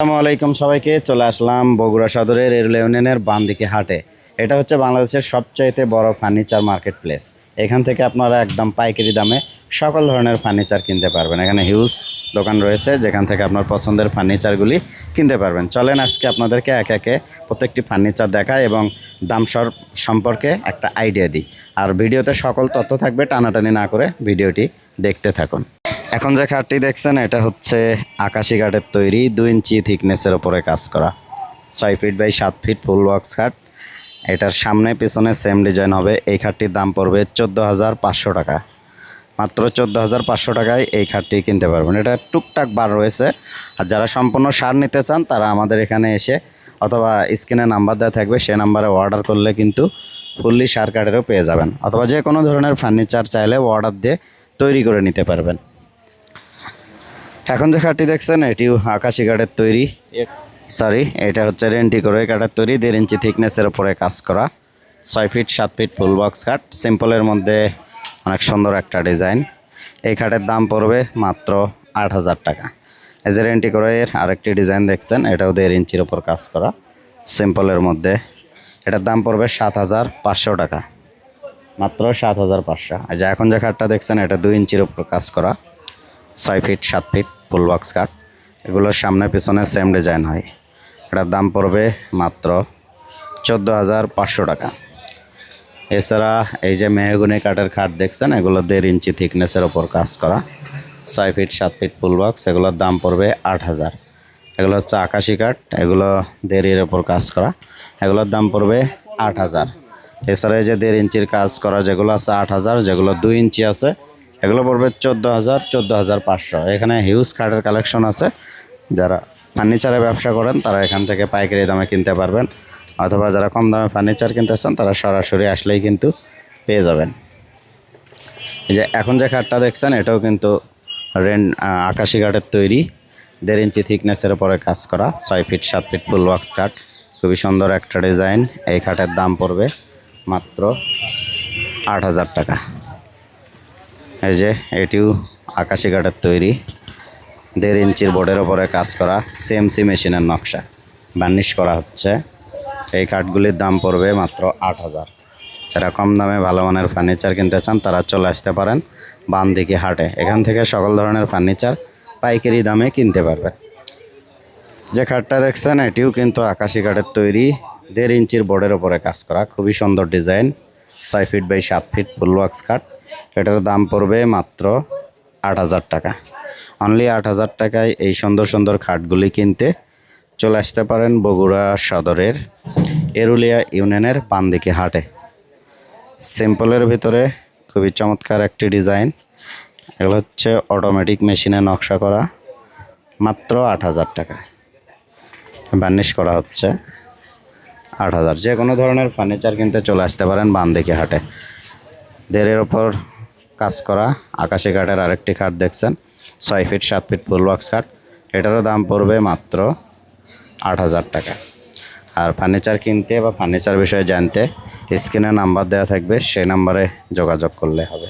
আসসালামু আলাইকুম সবাইকে, চলে আসলাম বগুড়া সদরের এরুল ইউনিয়নের বাম দিকে হাটে। এটা হচ্ছে বাংলাদেশের সবচাইতে বড় ফার্নিচার মার্কেট প্লেস এখান থেকে আপনারা একদম পাইকারি দামে সকল ধরনের ফার্নিচার কিনতে পারবেন। এখানে হিউজ দোকান রয়েছে, যেখান থেকে আপনার পছন্দের ফার্নিচারগুলি কিনতে পারবেন। চলেন আজকে আপনাদেরকে এক একে প্রত্যেকটি ফার্নিচার দেখায় এবং দাম সম্পর্কে একটা আইডিয়া দিই। আর ভিডিওতে সকল তথ্য থাকবে, টানাটানি না করে ভিডিওটি দেখতে থাকুন। এখন যে খাটটি দেখছেন, এটা হচ্ছে আকাশি কাঠের তৈরি, দুই ইঞ্চি থিকনেসের ওপরে কাজ করা। ছয় ফিট বাই সাত ফিট ফুল বক্স খাট। এটার সামনে পেছনে সেম ডিজাইন হবে। এই খাটটির দাম পড়বে চোদ্দ হাজার পাঁচশো টাকা। মাত্র চোদ্দ হাজার পাঁচশো টাকায় এই খাটটি কিনতে পারবেন। এটা টুকটাক বার রয়েছে। আর যারা সম্পূর্ণ সার নিতে চান, তারা আমাদের এখানে এসে অথবা স্ক্রিনে নাম্বার দেওয়া থাকবে, সে নাম্বারে অর্ডার করলে কিন্তু ফুললি সার কাঠেরও পেয়ে যাবেন। অথবা যে কোনো ধরনের ফার্নিচার চাইলে অর্ডার দিয়ে তৈরি করে নিতে পারবেন। এখন যে খাটটি দেখছেন এটিও আকাশি কাঠের তৈরি। সরি এটা হচ্ছে রেন্টি করে কাঠের তৈরি। দেড় ইঞ্চি থিকনেসের উপরে কাজ করা। ছয় ফিট, সাত ফিট ফুল বক্স কাঠ সিম্পলের মধ্যে অনেক সুন্দর একটা ডিজাইন। এই খাটের দাম পড়বে মাত্র আট হাজার টাকা। এই যে রেন্টি করে, এর আরেকটি ডিজাইন দেখছেন, এটাও দেড় ইঞ্চির ওপর কাজ করা। সিম্পলের মধ্যে। এটার দাম পড়বে সাত হাজার পাঁচশো টাকা। মাত্র সাত হাজার পাঁচশো। আর যে এখন যে খাটটা দেখছেন, এটা দুই ইঞ্চির উপর কাজ করা। ছয় ফিট, সাত ফিট। ফুল বক্স কাঠ। এগুলোর সামনে পিছনে সেম ডিজাইন হয়। এটার দাম পড়বে মাত্র চোদ্দ হাজার পাঁচশো টাকা। এছাড়া এই যে মেহগুনি কাঠের খাট দেখছেন, এগুলো দেড় ইঞ্চি থিকনেসের ওপর কাজ করা। ছয় ফিট সাত ফিট ফুল বক্স, এগুলোর দাম পড়বে আট হাজার। এগুলো হচ্ছে আকাশি কাঠ, এগুলো দেড়ির ওপর কাজ করা। এগুলোর দাম পড়বে আট হাজার। এছাড়া এই যে দেড় ইঞ্চির কাজ করা, যেগুলো আছে আট হাজার, যেগুলো দুই ইঞ্চি আছে এগুলো পড়বে চোদ্দ হাজার চোদ্দ হাজার পাঁচশো। এখানে হিউজ কাঠের কালেকশন আছে। যারা ফার্নিচারের ব্যবসা করেন, তারা এখান থেকে পাইকারি দামে কিনতে পারবেন। অথবা যারা কম দামে ফার্নিচার কিনতে চান, তারা সরাসরি আসলেই কিন্তু পেয়ে যাবেন। এই যে এখন যে খাটটা দেখছেন, এটাও কিন্তু রেন আকাশি কাঠের তৈরি। দেড় ইঞ্চি থিকনেসের উপরে কাজ করা, ছয় ফিট সাত ফিট ফুল ওয়াক্স কাঠ খুবই সুন্দর একটা ডিজাইন এই খাটের দাম পড়বে মাত্র আট হাজার টাকা। এই যে এটিও আকাশি কাঠের তৈরি। দেড় ইঞ্চির বোর্ডের ওপরে কাজ করা সিএমসি মেশিনের নকশা। বার্নিশ করা হচ্ছে। এই কাঠগুলির দাম পড়বে মাত্র আট হাজার। যারা কম দামে ভালো মানের ফার্নিচার কিনতে চান, তারা চলে আসতে পারেন বাম দিকে হাটে। এখান থেকে সকল ধরনের ফার্নিচার পাইকারি দামে কিনতে পারবেন। যে খাটটা দেখছেন, এটিও কিন্তু আকাশি কাঠের তৈরি। দেড় ইঞ্চির বোর্ডের ওপরে কাজ করা। খুবই সুন্দর ডিজাইন। ছয় ফিট বাই সাত ফিট ফুল ওয়াক্স কাঠ এটার দাম পড়বে মাত্র আট হাজার টাকা। অনলি আট হাজার টাকায় এই সুন্দর সুন্দর খাটগুলি কিনতে চলে আসতে পারেন বগুড়া সদরের এরুলিয়া ইউনিয়নের পানদিকে হাটে। সিম্পলের ভিতরে খুবই চমৎকার একটি ডিজাইন। এগুলো হচ্ছে অটোমেটিক মেশিনে নকশা করা মাত্র আট হাজার টাকা। বার্নিশ করা হচ্ছে আট হাজার। যে কোনো ধরনের ফার্নিচার কিনতে চলে আসতে পারেন বানদিকে হাটে। দেড়ের ওপর কাজ করা। আকাশি কাঠের আরেকটি খাট দেখছেন, ছয় ফিট, সাত ফিট ফুল বক্স কাঠ এটারও দাম পড়বে মাত্র আট হাজার টাকা। আর ফার্নিচার কিনতে বা ফার্নিচার বিষয়ে জানতে স্ক্রিনে নাম্বার দেওয়া থাকবে, সেই নাম্বারে যোগাযোগ করলে হবে।